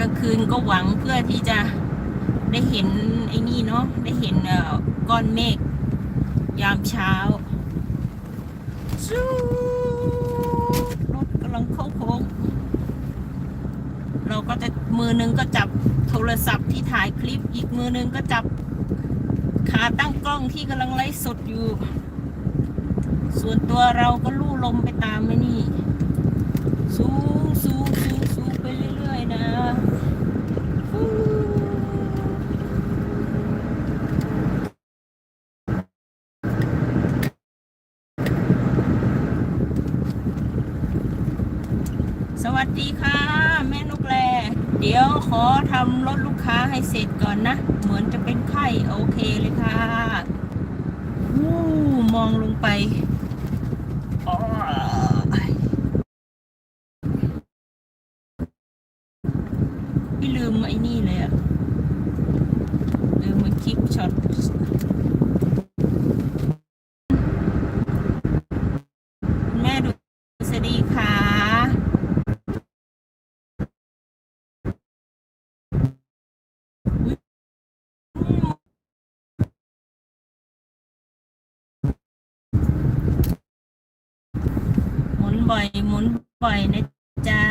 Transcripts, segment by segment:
กลางคืนก็หวังเพื่อที่จะได้เห็นไอ้นี่เนาะได้เห็นก้อนเมฆยามเช้าซูรถกำลังเข้าโค้ง เราก็จะมือหนึงก็จับโทรศัพท์ที่ถ่ายคลิป อีกมือหนึงก็จับขาตั้งกล้องที่กำลังไลฟ์สดอยู่ ส่วนตัวเราก็ลู่ลมไปตามไม่นี่ สูงสูงสูงสูงไปเรื่อยๆนะฟูส วัสดีค่ะ แม่นกแลเดี๋ยวขอทำรถลูกค้าให้เสร็จก่อนนะ เหมือนจะเป็นไข้โอเคเลยค่ะวู้มองลงไปอ้อยพี่ลืมไอ้นี่เลยอะลืมมาคลิปช็อต คุณแม่ดูสวัสดีค่ะ หมุน บ่อย หมุนบ่อยนะจ๊ะ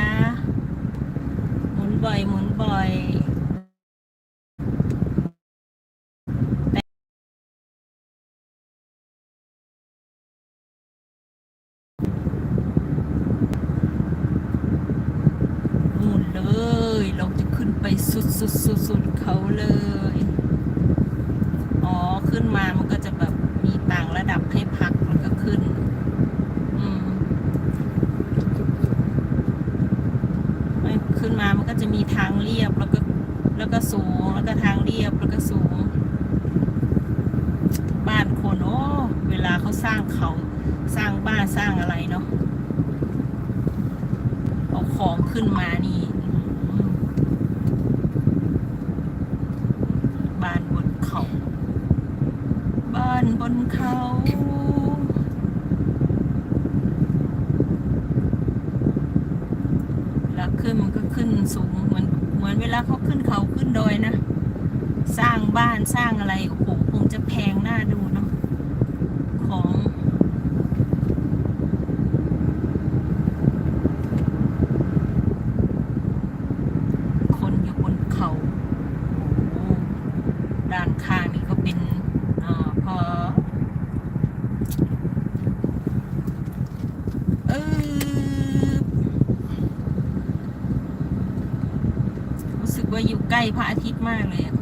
หมุนบ่อย หมุนบ่อยหมุนเลยเราจะขึ้นไปสุดสุดสุดสุดเขาเลย อ๋อ ขึ้นมามันก็จะแบบมีต่างระดับให้พักแล้วก็ขึ้น อืมไม่ขึ้น มีทางเรียบแล้วก็แล้วก็สูงแล้วก็ทางเรียบแล้วก็สูง บ้านคนโอ้เวลาเขาสร้างเขาสร้างบ้านสร้างอะไรเนาะเอาของขึ้นมานี่บ้านบนเขา บ้านบนเขาเวลาขึ้น มันก็ขึ้นสูงเหมือนเหมือนเวลาเขาขึ้นเขาขึ้นดอยนะ สร้างบ้านสร้างอะไรโอ้โหคงจะแพงน่าดูเนาะของคนอยู่บนเขาด้านข้างนี่ก็เป็นอาพอเออรู้สึก ว่าอยู่ใกล้พระอาทิตย์มากเลยอะ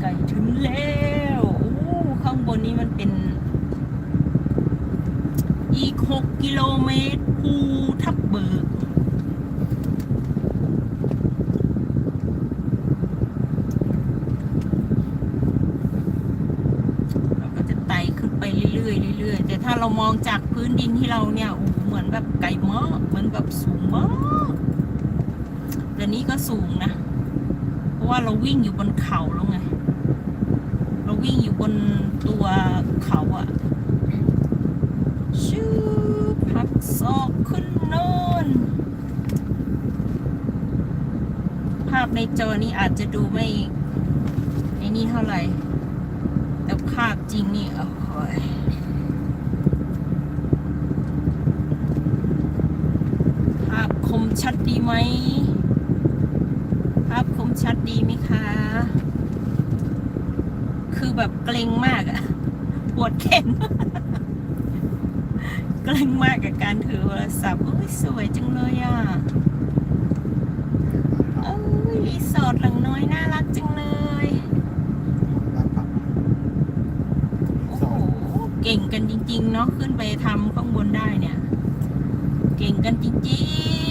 ใกล้ถึงแล้วโอ้ข้างบนนี้มันเป็น อีก6กิโลเมตรภูทับเบิกเราก็จะไต่ขึ้นไปเรื่อยๆเรื่อยๆแต่ถ้าเรามองจากพื้นดินที่เราเนี่ยโอ้โห มือนแบบไกลมากเหมือนแบบสูงมากแต่นี้ก็สูงนะ เพราะว่าเราวิ่งอยู่บนเขาแล้วไง เราวิ่งอยู่บนตัวเขาอะชื่อพักศอกขึ้นโนนภาพในจอนี้อาจจะดูไม่ไอ้นี่เท่าไหร่ แต่ภาพจริงนี่โอ้ยภาพค มชัดดีไหมภาพคมชัดดีไหมคะ คือแบบเกรงมากอะปวดแขนเกรงมากกับการถือโทรศัพท์โอ้ยสวยจังเลยอะโอ้ยรีสอร์ทหลังน้อยน่ารักจังเลยโอ้โหเก่งกันจริง ๆ เนาะขึ้นไปทำข้างบนได้เนี่ย เก่งกันจริง